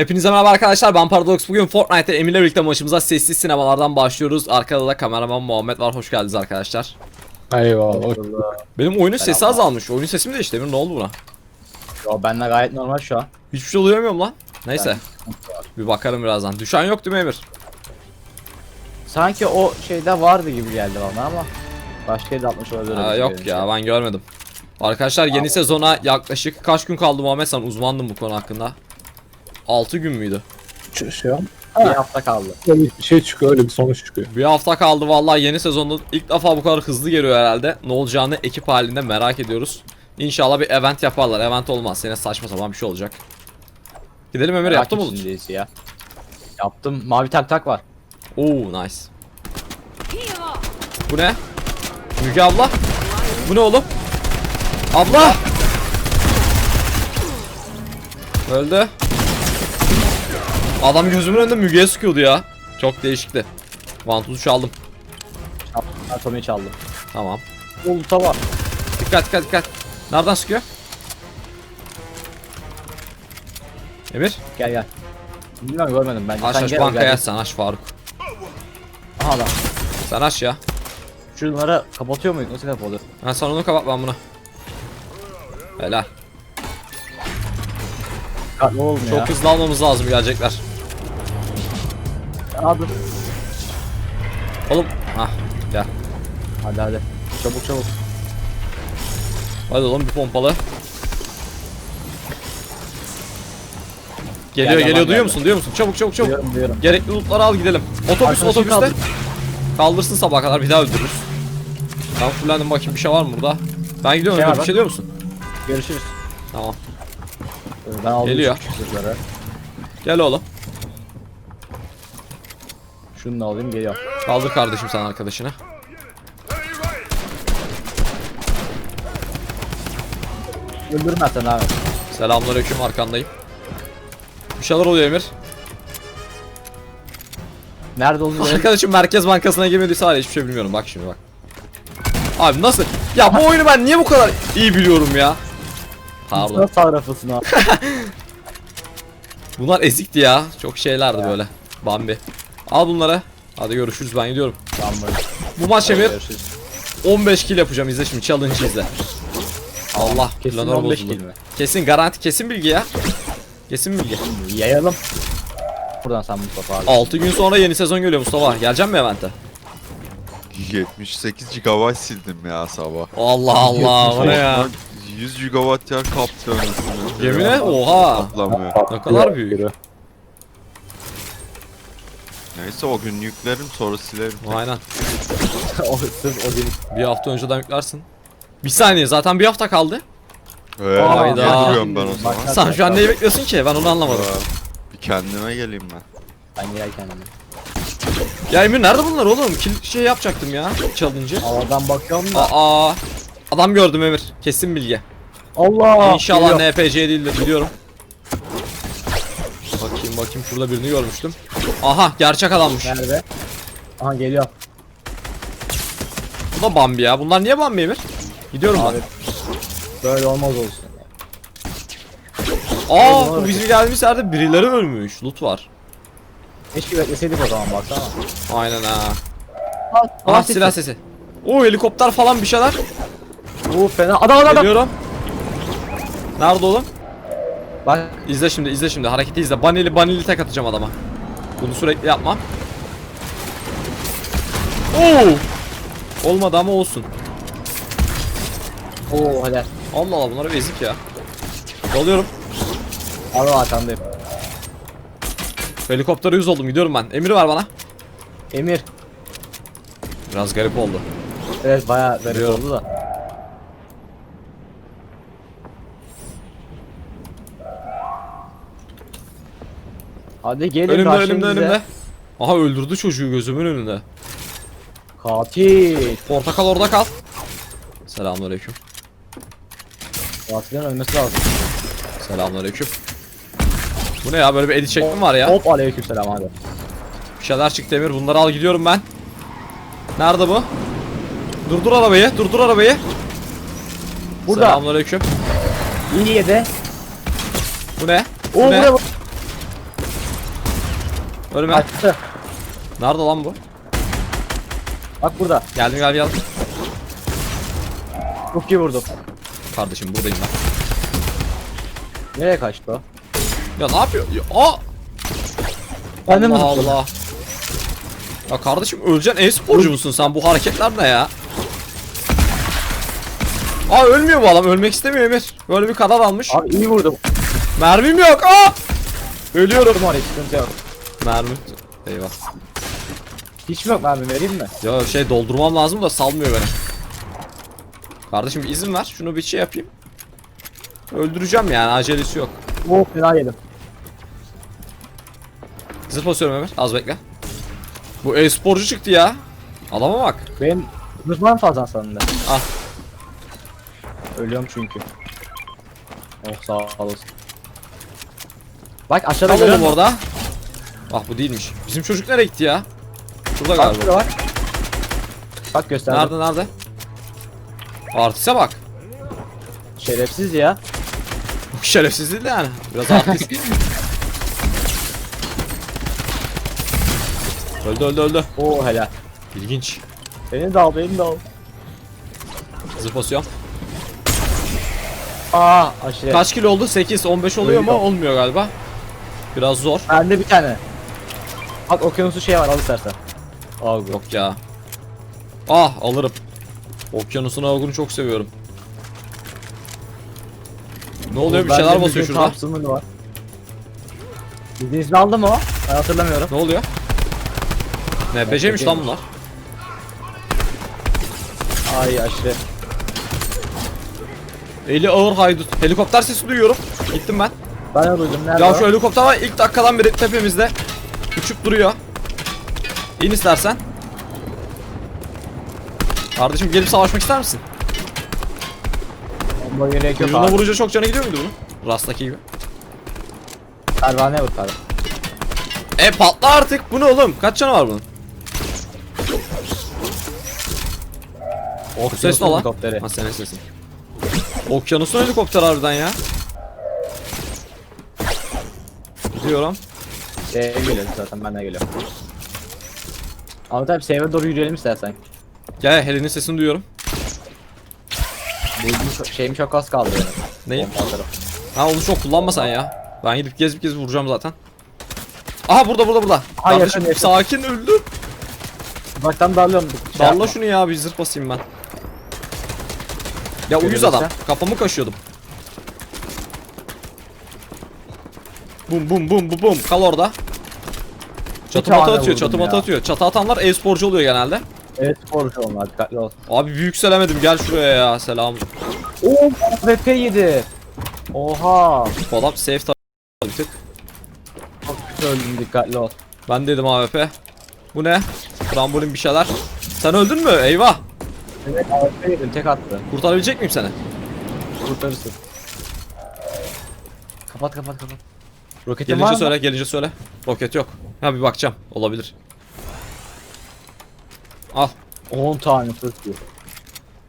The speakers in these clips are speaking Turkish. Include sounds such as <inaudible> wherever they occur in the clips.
Hepinize merhaba arkadaşlar ben Paradox. Bugün Fortnite'te Emir'le birlikte maçımıza sessiz sinemalardan başlıyoruz. Arkada da kameraman Muhammed var hoş geldiniz arkadaşlar. Eyvallah. Benim oyunun sesi azalmış oyunun sesi mi değişti Emir ne oldu buna? Yo benle gayet normal şu an. Hiçbir şey duyamıyorum lan. Neyse bir bakarım birazdan. Düşen yok değil mi Emir? Sanki o şeyde vardı gibi geldi bana ama başka yerde atmış olabilir. Aa, Yok şey. ya ben görmedim. Arkadaşlar yeni sezona yaklaşık kaç gün kaldı Muhammed? Sen uzmandın bu konu hakkında 6 gün müydü? Şu, şu an Bir hafta kaldı. öyle bir şey çıkıyor, öyle bir sonuç çıkıyor. Bir hafta kaldı vallahi yeni sezonda ilk defa bu kadar hızlı geliyor herhalde. Ne olacağını ekip halinde merak ediyoruz. İnşallah bir event yaparlar. Event olmaz. Yine saçma sapan bir şey olacak. Gidelim Emir yaptı mı? Merak içindeyiz ya. Yaptım. Mavi tak tak var. Oo nice. Bu ne? Müge abla. Bu ne oğlum? Abla. Öldü. Adam gözümün önünde Müge'ye sıkıyordu ya. Çok değişikti. Vantuzu çaldım. Atomiyi çaldım. Tamam. Ulta var. Dikkat dikkat dikkat. Nereden sıkıyor? Emir Gel gel. Bilmiyorum görmedim ben. aç Sen aç bankaya aç sen aç Faruk. Aha lan. Sen aç ya. Şunları kapatıyor muyuz? Nasıl kapatıyor? Ben sana onu kapat ben bunu. Helal. Dikkatli oğlum Çok ya. hızlı almamız lazım gelecekler. Hadi. Oğlum. Hah gel. Hadi hadi. Çabuk çabuk. Hadi oğlum bir pompalı. Geliyor Gel, geliyor duyuyor geldi. musun duyuyor musun? Çabuk çabuk çabuk. Duyuyorum duyuyorum. Gerekli lootları al gidelim. Otobüs otobüste. kaldır. Kaldırsın sabaha kadar bir daha öldürürüz. Ben fullendim bakayım bir şey var mı burada? Ben gidiyorum Şey bir şey diyor musun? Görüşürüz. Tamam. Ee, Ben aldım Geliyor. Gel oğlum. Şunu da alayım geliyor. Kaldır kardeşim sen arkadaşını. Öldürmezsen abi. Selamünaleyküm arkandayım. Bir şeyler oluyor Emir. Nerede olduğunu Arkadaşım Merkez Bankası'na girmediyse hala hiçbir şey bilmiyorum. Bak şimdi bak. Abi nasıl? Ya bu oyunu ben niye bu kadar iyi biliyorum ya? Pardon. Nasıl tarafısın abi? <laughs> Bunlar ezikti ya. Çok şeylerdi böyle. Bambi. Al bunları. Hadi görüşürüz ben gidiyorum. Tamam böyle. Bu maç Emir Görüşürüz. 15 kill yapacağım izle şimdi challenge izle. Allah Kesin planör 15 bozuldu. kill mi? Kesin garanti kesin bilgi ya. Kesin bilgi. Yayalım. Buradan sen Mustafa abi. 6 gün sonra yeni sezon geliyor Mustafa. Gelecek mi evente? 78 GB sildim ya sabah. Allah Allah o ne ya? 100 GB yer kaptı anasını. Yemin et oha. Atlamıyor. Ne kadar büyük. Neyse o gün yüklerim sonra silerim. Aynen. <laughs> o sırf o değil. Bir hafta önceden yüklersin. Bir saniye zaten bir hafta kaldı. Eee Hayda. duruyorum ben o zaman. Bak- Sen şu an neyi bekliyorsun ki? Ben onu anlamadım. Aa, Bir kendime geleyim ben. Ben gel kendime. Ya Emir nerede bunlar oğlum? Kill şey yapacaktım ya. Challenge'ı. Havadan bakıyorum da. Aa. Adam gördüm Emir. Kesin bilgi. Allah. İnşallah. NPC değildir biliyorum. Bakayım bakayım şurada birini görmüştüm. Aha gerçek adammış. Nerede? Aha geliyor. Bu da Bambi ya. Bunlar niye Bambi Emir? Gidiyorum Abi. ben. Böyle olmaz olsun. Aa bu bizim geldiğimiz yerde birileri ölmüş. Loot var. Keşke bekleseydik o zaman baksana. Aynen ha. Ah, Aha silah sesi. Oo helikopter falan bir şeyler. Bu fena. Adam adam adam. Geliyorum. Nerede oğlum? Bak. İzle şimdi izle şimdi hareketi izle. Banili banili tek atacağım adama. Bunu sürekli yapmam. Oo! Olmadı ama olsun. Oo hadi. Allah Allah bunlar ezik ya. Dalıyorum. Abi arkandayım. Helikoptere yüz oldum gidiyorum ben. Emir ver bana. Emir. Biraz garip oldu. Evet bayağı garip Biliyorum. oldu da. Hadi gelin Önümde önümde önümde. Aha öldürdü çocuğu gözümün önünde. Katil. Portakal orada kal. Selamünaleyküm. Katilin ölmesi lazım. Selamünaleyküm. Bu ne ya böyle bir edit şeklim var ya. Hop aleyküm selam hadi. Bir şeyler çıktı Emir. Bunları al gidiyorum ben. Nerede bu? Durdur arabayı. Durdur arabayı. Burada. Selamünaleyküm. İyi yedi. Bu ne? Oo Bu ne? buraya bak. Ölme. Açtı. Nerede lan bu? Bak burada. Geldim gel gel. Çok iyi vurdum. Kardeşim buradayım ben. Nereye kaçtı o? Ya ne yapıyor? Ya, aa! Ben de mi Allah tuttum? Allah. Ya kardeşim öleceksin e-sporcu musun sen? Bu hareketler ne ya? Aa ölmüyor bu adam. Ölmek istemiyor Emir. Böyle bir karar almış. Abi iyi vurdum. Mermim yok. Aa! Ölüyorum. Oraya sıkıntı yok. Mermi. Eyvah. Hiç mi yok mermi vereyim mi? Ya şey doldurmam lazım da salmıyor beni. Kardeşim izin ver. Şunu bir şey yapayım. Öldüreceğim yani acelesi yok. Oh fena yedim. Zırh basıyorum Emir. Az bekle. Bu e-sporcu çıktı ya. Adama bak. Benim zırhman fazla sanırım. Al. Ölüyorum çünkü. Oh sağ olasın. Bak aşağıda Kal oğlum orada. Bak bu değilmiş. Bizim çocuk nereye gitti ya? Şurada Bak galiba. şurada bak. Bak gösterdim. Nerede nerede? Artiste bak. Şerefsiz ya. <laughs> Şerefsiz değil de yani. Biraz artist. <laughs> öldü öldü öldü. Oo helal. İlginç. Beni de al beni de al. Zırh basıyorum. Aa aşırı. Kaç kilo oldu? 8, 15 oluyor mu? Olmuyor galiba. Biraz zor. Bende bir tane. Bak okyanusu şey var al istersen. Al bu. Yok ya. Ah alırım. Okyanusun avgunu çok seviyorum. Ne oluyor? Bir şeyler basıyor şurada. Thompson'un var. Aldı mı o? Ben hatırlamıyorum. Ne oluyor? Ne beceymiş lan bunlar. Ay aşırı. Eli ağır haydut. Helikopter sesi duyuyorum. Gittim ben. Ben de duydum. Nerede Ya o? şu helikopter var ilk dakikadan beri tepemizde. Uçup duruyor. İn istersen. Kardeşim gelip savaşmak ister misin? Bomba gerek yok Ucuna abi. vurunca çok canı gidiyor muydu bunun? Rast'taki gibi. Pervane vur pervane. E patla artık. Bu ne oğlum? Kaç canı var bunun? Bu ses ne lan? Helikopteri. Ha senin sesin. Okyanusun helikopter harbiden ya. Gidiyorum. Şeye geliyorum zaten ben de geliyorum. Ahmet abi save'e doğru yürüyelim istersen. Gel Helen'in sesini duyuyorum. Bu çok, şeyim çok az kaldı benim. Atarım. Ha onu çok kullanma sen ya. Ben gidip gezip gezip vuracağım zaten. Aha burada burada burada. Ha, Kardeşim yakın. sakin öldüm. Uzaktan darlıyorum. Şey Dalla yapma. şunu ya bir zırh basayım ben. Ya uyuz adam. Kafamı kaşıyordum. Bum bum bum bum bum. Kal orada. Çatı tane matı atıyor, vurdum çatı matı ya. atıyor. Çatı atanlar e-sporcu oluyor genelde. Evet sporcu onlar dikkatli ol. Abi bir yükselemedim gel şuraya ya selam. Oo VP yedi. Oha. Bu adam safe tar- bir tık. Çok kötü öldüm dikkatli ol. Ben dedim AWP. Bu ne? Trambolin bir şeyler. Sen öldün mü? Eyvah. Evet VP yedim tek attı. Kurtarabilecek miyim seni? Kurtarırsın. Kapat kapat kapat. Roketin var Gelince mı? söyle, gelince söyle. Roket yok. Ha bir bakacağım. Olabilir. Al. 10 tane iyi.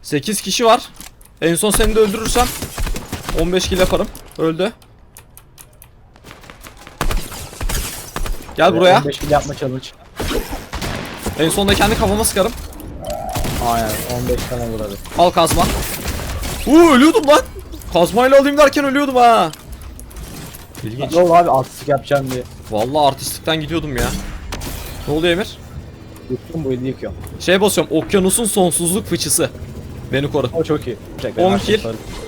8 kişi var. En son seni de öldürürsem 15 kill yaparım. Öldü. Gel buraya. 15 kill yapma challenge. En sonunda kendi kafama sıkarım. Aynen 15 tane vur hadi. Al kazma. Uuu ölüyordum lan. Kazmayla alayım derken ölüyordum ha. İlginç. Ne oldu abi artistik yapacağım diye. Vallahi artistlikten gidiyordum ya. Ne oluyor Emir? Yıktım bu eli yıkıyorum. Şey basıyorum. Okyanusun sonsuzluk fıçısı. Beni koru. O çok iyi. Çek, 10 ben kill.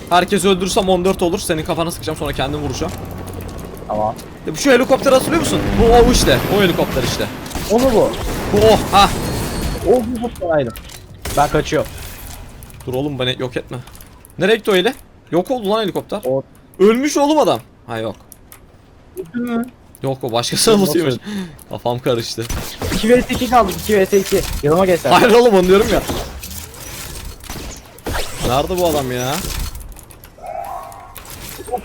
Herkesi öldürürsem 14 olur. Senin kafana sıkacağım sonra kendim vuracağım. Tamam. Ya şu helikopteri hatırlıyor musun? Bu o işte. O helikopter işte. O mu bu? Bu o. Ha. O bu bu. Ben kaçıyorum. Dur oğlum beni yok etme. Nereye gitti o heli? Yok oldu lan helikopter. O Ölmüş oğlum adam. Ha yok. Öldü mü? Yok o başkası anlatıyormuş. <laughs> Kafam karıştı. 2 vs 2 kaldı 2 vs 2. Yanıma gel sen. Hayır oğlum onu diyorum ya. Nerede bu adam ya?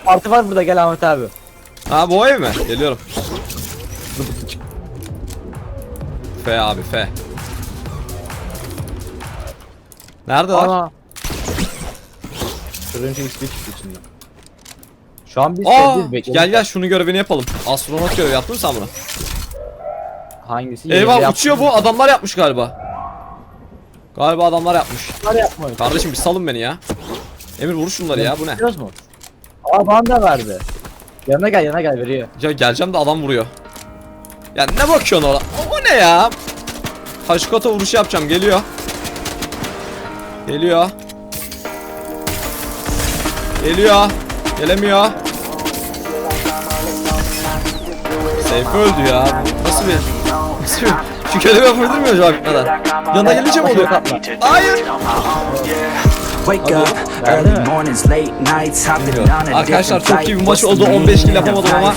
Parti var burada gel Ahmet abi. Ha bu ev mi? Geliyorum. F abi F. Neredeler? Ana. Turuncu XP çıktı içinden. Şu an biz Aa, şey bekliyoruz. gel gel şunu görevini yapalım. Astronot görevi yaptın mı sen bunu? Hangisi? Eyvah uçuyor bu adamlar yapmış galiba. Galiba adamlar yapmış. yaptılar yapmayın. Kardeşim bir salın beni ya. Emir vur şunları ya bu ne? Biliyoruz mu? Aa bana da verdi. Yanına gel yanına gel veriyor. Ya geleceğim de adam vuruyor. Ya ne bakıyorsun orada? O, o ne ya? Haşkota vuruşu yapacağım geliyor. Geliyor. Geliyor. Gelemiyor. Seyfi öldü ya. Nasıl bir... Nasıl bir... Şu kelime vurdun mu acaba bitmeden? Yanına gelince mi oluyor? Hayır. Wake up, early mornings, late nights, hopping on a Arkadaşlar çok iyi bir maç oldu. 15 kill yapamadım ama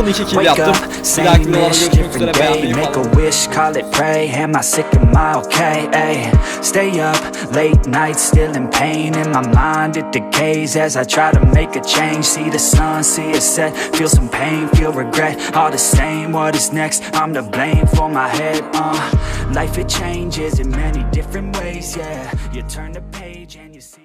12 kill Wake yaptım. up, Bir dahaki videolarda görüşmek üzere. different day. Beğenmeyi Make falan. a wish, call it pray. Am I sick? Am I okay? Ey? Stay up late nights, still in pain in my mind. It decays as I try to make a change. See the sun, see it set. Feel some pain, feel regret. All the same. What is next? I'm to blame for my head. Uh, life it changes in many different ways. Yeah, you turn the page and you see.